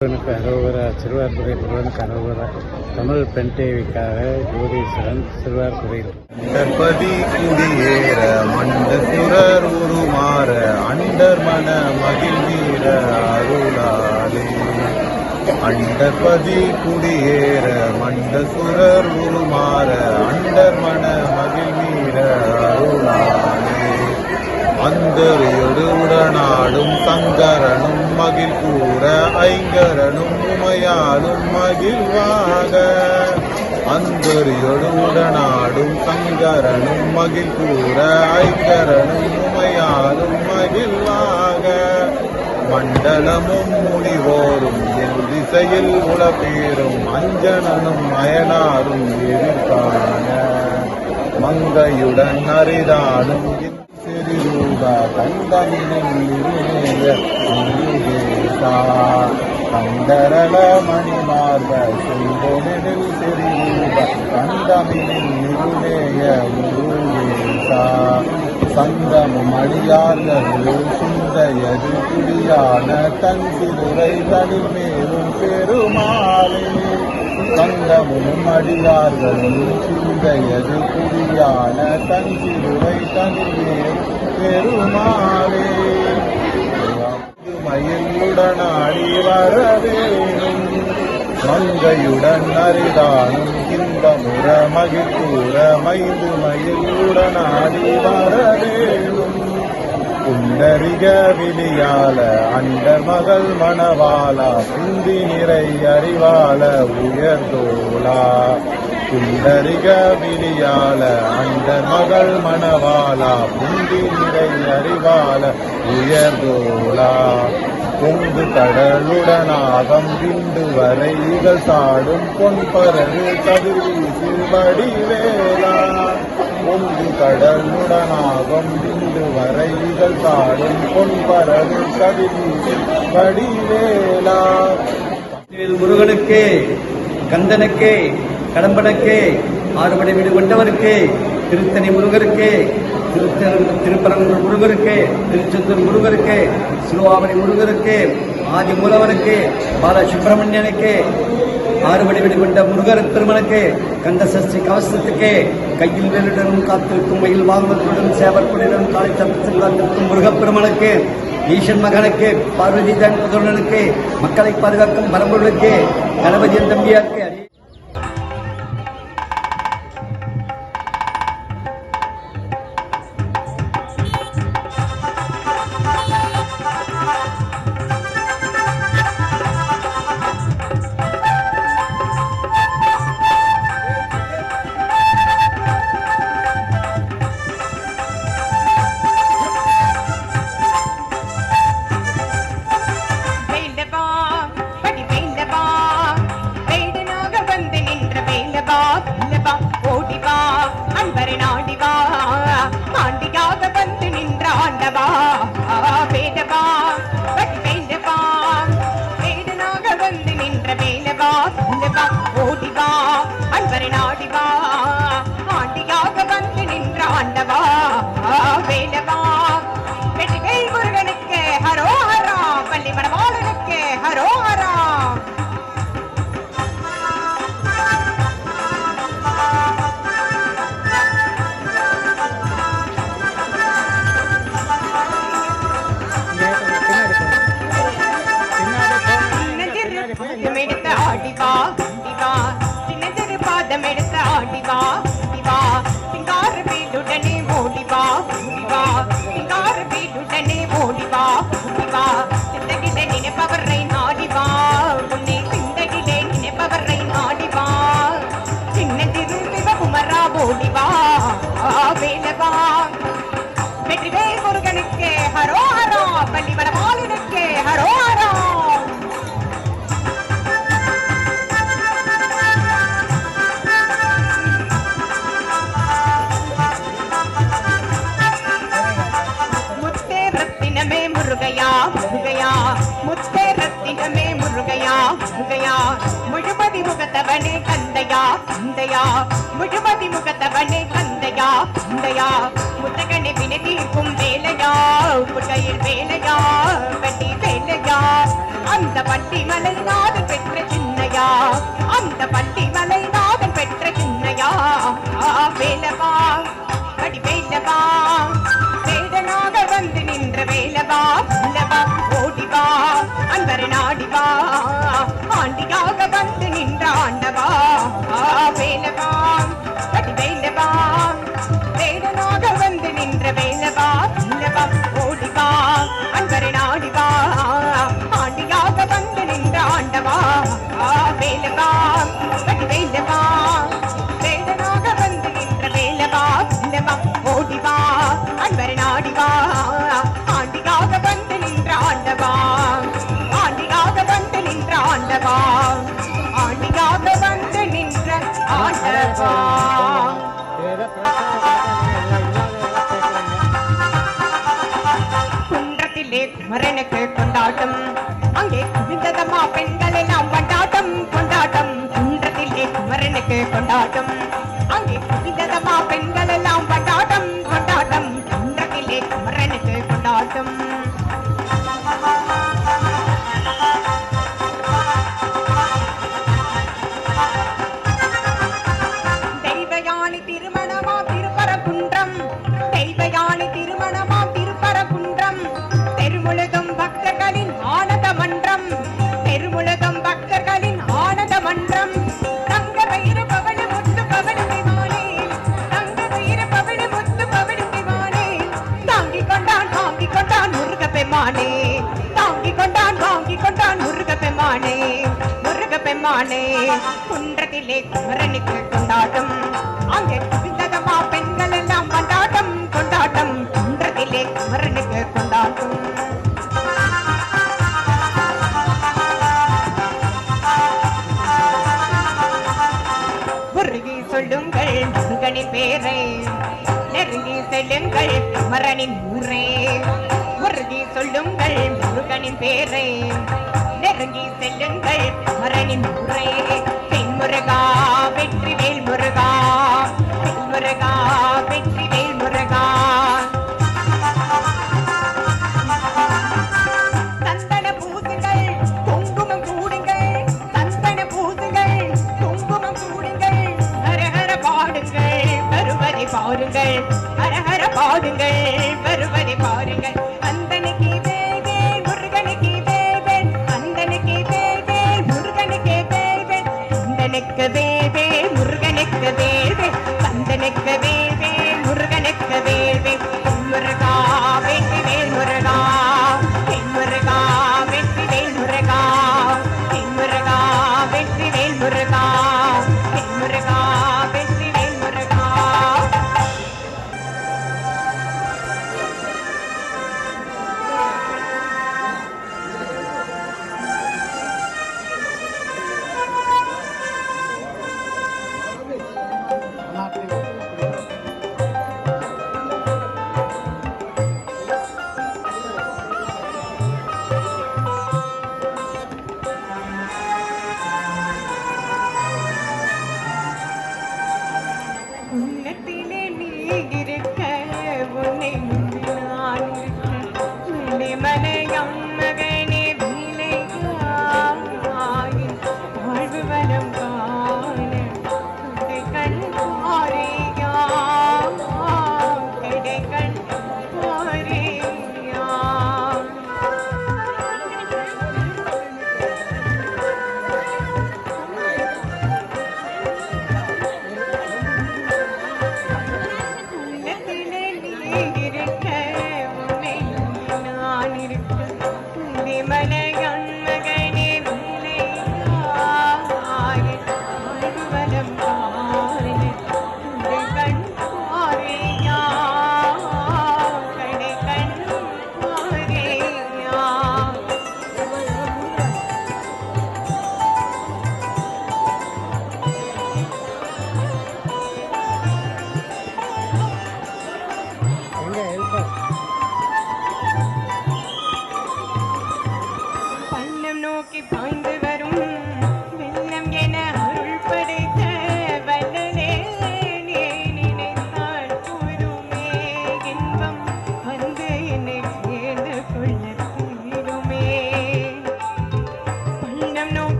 முருகனுக்கு அரோகரா சிறுவார்புரை முருகனுக்கு அரோகரா தமிழ் பெண் தேவிக்காக ஜோதீஸ்வரன் சிறுவார்புரையில் கற்பதி குடியேற மண்ட சுரர் உருமாற அண்டர் மன மகிழ்வீர அருளாலே. அண்டர்பதி குடியேற மண்ட சுரர் உருமாற அண்டர் மன மகிழ்வீர அந்தரியோடு உடனாடும் சங்கரனும் மகிழ் கூற ஐங்கரனும் உமையாலும் மகிழ்வாக. அந்தரியோடு உடனாடும் சங்கரனும் மகிழ் கூற ஐங்கரனும் உமையாலும் மகிழ்வாக. மண்டலமும் முனிவோரும் என் திசையில் உலபேரும் அஞ்சனனும் அயனாரும் எதிர்காண. மங்கையுடன் அரிதானும் சிறிரூபா கந்தனின் முருகேசா கந்தரள மணிமார்ப செங்கொனில் சிறிரூப கந்தமினின் இருளேய முருகேசா சங்கமும் அடியார்கள் சுந்தையது குடியான தன் சிறுரை தனிமேலும் பெருமாளே சங்கமும் அடியார்களும் சிந்தையது குடியான தன் சிறுவை தனிமேலும் பெருமாளே. மயிலுடன் ஆடி வரவேணும் மங்கையுடன் அரிதானும் இன்பமுற மகிழ்கூற மைந்து மயிலுடனாடி வரவேணும் புண்டரிக விழியால அண்டர் மகள் மணவாளா புந்தி நிறை அறிவால உயர்தோளா புண்டரிக விழியால அண்டர் மகள் மணவாளா புந்தி நிறை அறிவால உயர்தோளா பொங்கு கடலுடனாகம் விண்டு வரைகள் சாடும் பொன்பரவு கதிர்வீசு வடிவேலா. பொங்கு கடலுடனாகம் விண்டு வரைகள் தாடும் பொன்பரவு கதிர்வீசு வடிவேலா. வேல் முருகனுக்கு கந்தனுக்கு கடம்பனுக்கு ஆறுபடை வீடு கொண்டவருக்கே திருத்தணி முருகருக்கே திருப்பரங்குன்ற முருகருக்கே திருச்செந்தூர் முருகருக்கே சிறுவாமணி முருகருக்கே ஆதி மூலவனுக்கு பாலசுப்பிரமணியனுக்கு ஆறுபடை வீடு கொண்ட முருகர் பெருமனுக்கு கந்த சஷ்டி கவசத்துக்கு கையில் வேலுடனும் காத்திருக்கும் மயில் வாங்குவதுடன் சேவற்குடன் காலை தப்பித்து காத்திருக்கும் முருகப்பெருமனுக்கு ஈசன் மகனுக்கு பார்வதி தன் புதல்வனுக்கு மக்களை பாதுகாக்கும் பரம்பொருளுக்கு கணபதியின் தம்பியாக்கு நினைப்பவரை நாடிவா உன்னை சிந்தகிட நினைப்பவரை நாடிவா சின்ன சின்னஞ்சிறு சிவகுமரா ஓடிவா வேலவா. வெற்றி வெற்றிவேல் முருகனுக்கு ஹரோ ஹரோ. பள்ளிவட மாலினுக்கு ஹரோ முகத்தவனே கந்தையா கந்தையா முழுமதி முகத்தவனே கந்தையா கந்தையா முத்தகனை வினை தீர்க்கும் வேலையா வேலையா வேலையா பட்டி வேலையா. அந்த பட்டி மலை நாதன் பெற்ற சின்னையா அந்த பட்டி மலை நாதன் பெற்ற சின்னையா வேலவா படி வேலவா வேடனாக வந்து நின்ற வேலவா அன்பரை நாடிவா ஆண்டியாக வந்து நின்ற ஆண்டவா. வேலவா அடி வேலவா வேடனாக வந்து நின்ற குன்றத்திலே குமரனுக்கு கொண்டாட்டம். அங்கே குவிந்ததம்மா பெண்கள் எல்லாம் கொண்டாட்டம் கொண்டாட்டம். குன்றத்திலே குமரனுக்கு கொண்டாட்டம். பெம்மானே முருக பெம்மானே குன்றத்திலே குமரனுக்கு கொண்டாட்டம். அங்கே குவிந்ததமா பெண்கள் எல்லாம் கொண்டாட்டம் கொண்டாட்டம். குன்றத்திலே குமரனுக்கு கொண்டாட்டம். முருகி சொல்லுங்கள் முருகனின் பேரை நெருங்கி செல்லுங்கள் குமரனின் ஊரே. முருகி சொல்லுங்கள் முருகனின் பேரை நெருங்கி செல்லுங்கள் குமரனின் முறை செய்முருகா வெற்றி வேல் முருகா. செய்முருகா வெற்றி வேல் முருகா. சந்தன பூசுங்கள் குங்குமம் கூடுங்கள் சந்தன பூசுங்கள் குங்குமம் கூடுங்கள் ஹரஹர பாடுங்கள் வருவதை பாருங்கள். ஹரஹர பாடுங்கள்.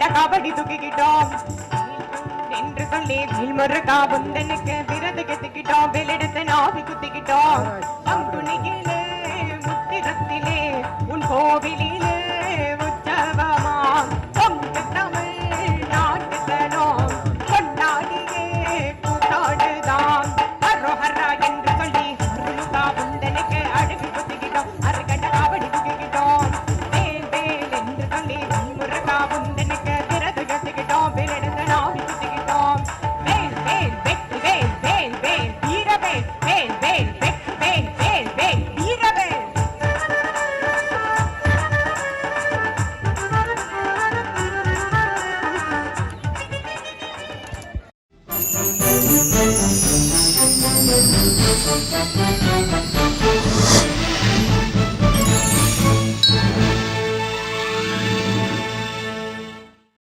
கட காபடி தூக்கிக்கிட்டோம் என்று சொல்லி வில்முருகா புந்தனுக்கு விரது கெத்துக்கிட்டோம். வெளிடத்தை நாவி குத்திக்கிட்டோம். பங்குனியிலே முத்திரத்திலே உன் கோவிலிலே